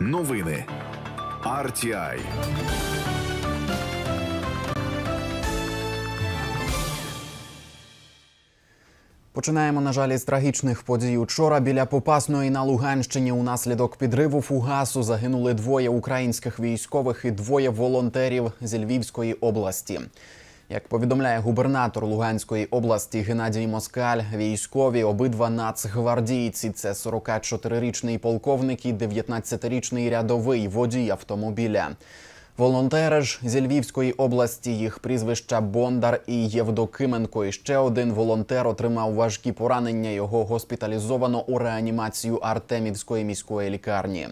Новини RTI. Починаємо, на жаль, із трагічних подій. Учора біля Попасної на Луганщині унаслідок підриву фугасу загинули двоє українських військових і двоє волонтерів з Львівської області. Як повідомляє губернатор Луганської області Геннадій Москаль, військові обидва нацгвардійці це 44-річний полковник і 19-річний рядовий водій автомобіля. Волонтери ж зі Львівської області їх прізвища Бондар і Євдокименко. І ще один волонтер отримав важкі поранення. Його госпіталізовано у реанімацію Артемівської міської лікарні.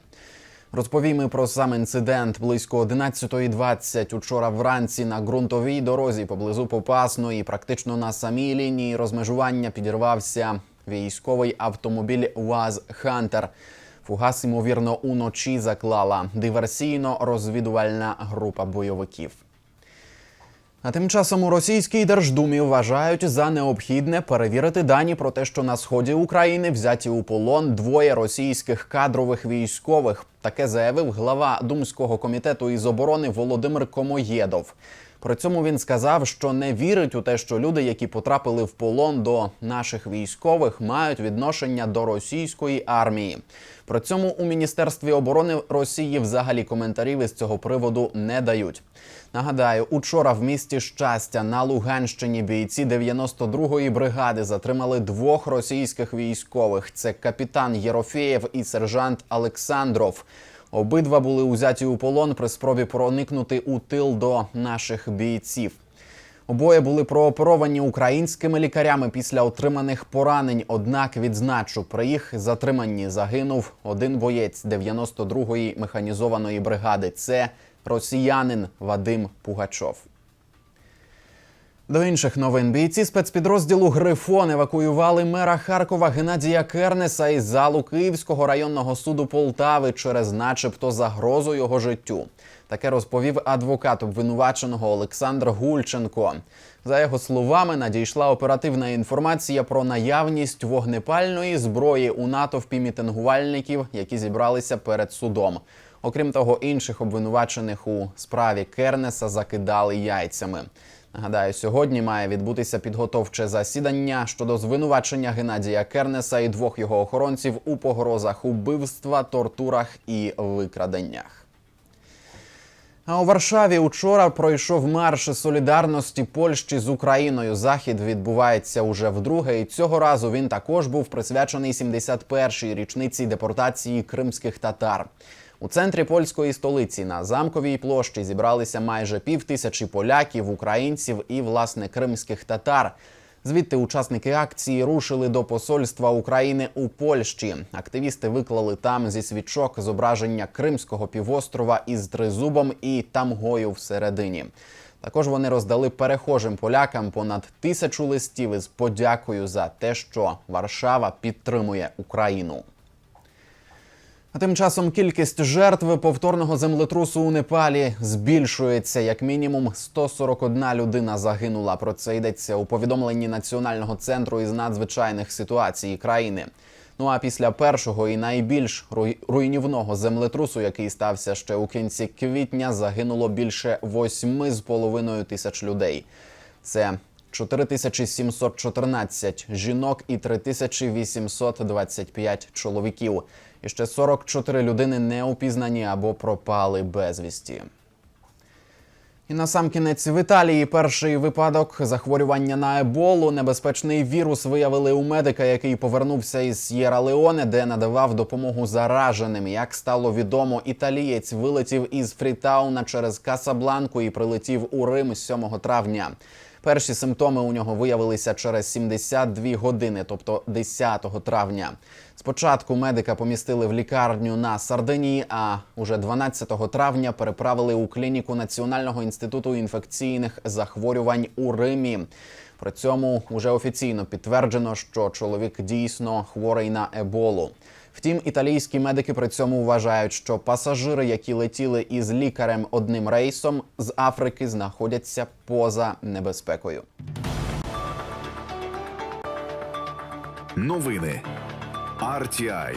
Розповімо про сам інцидент близько 11.20 учора вранці на ґрунтовій дорозі поблизу Попасної, практично на самій лінії розмежування підірвався військовий автомобіль УАЗ Хантер. Фугас, ймовірно, уночі заклала диверсійно-розвідувальна група бойовиків. А тим часом у російській держдумі вважають за необхідне перевірити дані про те, що на сході України взяті у полон двоє російських кадрових військових. Таке заявив глава думського комітету із оборони Володимир Комоєдов. При цьому він сказав, що не вірить у те, що люди, які потрапили в полон до наших військових, мають відношення до російської армії. При цьому у міністерстві оборони Росії взагалі коментарів із цього приводу не дають. Нагадаю, учора в місті щастя на Луганщині бійці 92-ї бригади затримали двох російських військових: це капітан Єрофєєв і сержант Олександров. Обидва були узяті у полон при спробі проникнути у тил до наших бійців. Обоє були прооперовані українськими лікарями після отриманих поранень. Однак відзначу, при їх затриманні загинув один боєць 92-ї механізованої бригади. Це росіянин Вадим Пугачов. До інших новин бійці спецпідрозділу Грифон евакуювали мера Харкова Геннадія Кернеса із залу Київського районного суду Полтави через, начебто, загрозу його життю. Таке розповів адвокат обвинуваченого Олександр Гульченко. За його словами, надійшла оперативна інформація про наявність вогнепальної зброї у натовпі мітингувальників, які зібралися перед судом. Окрім того, інших обвинувачених у справі Кернеса закидали яйцями. Нагадаю, сьогодні має відбутися підготовче засідання щодо звинувачення Геннадія Кернеса і двох його охоронців у погрозах убивства, тортурах і викраденнях. А у Варшаві учора пройшов марш солідарності Польщі з Україною. Захід відбувається уже вдруге, і цього разу він також був присвячений 71-й річниці депортації кримських татар. У центрі польської столиці на замковій площі зібралися майже пів тисячі поляків, українців і власне кримських татар. Звідти учасники акції рушили до посольства України у Польщі. Активісти виклали там зі свічок зображення Кримського півострова із тризубом і тамгою всередині. Також вони роздали перехожим полякам понад тисячу листів із подякою за те, що Варшава підтримує Україну. А тим часом кількість жертв повторного землетрусу у Непалі збільшується. Як мінімум 141 людина загинула. Про це йдеться у повідомленні Національного центру із надзвичайних ситуацій країни. Ну а після першого і найбільш руйнівного землетрусу, який стався ще у кінці квітня, загинуло більше 8,5 тисяч людей. Це 4714 жінок і 3825 чоловіків. І ще 44 людини не упізнані або пропали безвісті. І на сам кінець в Італії перший випадок захворювання на еболу. Небезпечний вірус виявили у медика, який повернувся із С'єра Леоне, де надавав допомогу зараженим. Як стало відомо, італієць вилетів із Фрітауна через Касабланку і прилетів у Рим 7 травня. Перші симптоми у нього виявилися через 72 години, тобто 10 травня. Спочатку медика помістили в лікарню на Сардинії, а уже 12 травня переправили у клініку Національного інституту інфекційних захворювань у Римі. При цьому уже офіційно підтверджено, що чоловік дійсно хворий на еболу. Втім, італійські медики при цьому вважають, що пасажири, які летіли із лікарем одним рейсом з Африки, знаходяться поза небезпекою. Новини RTI.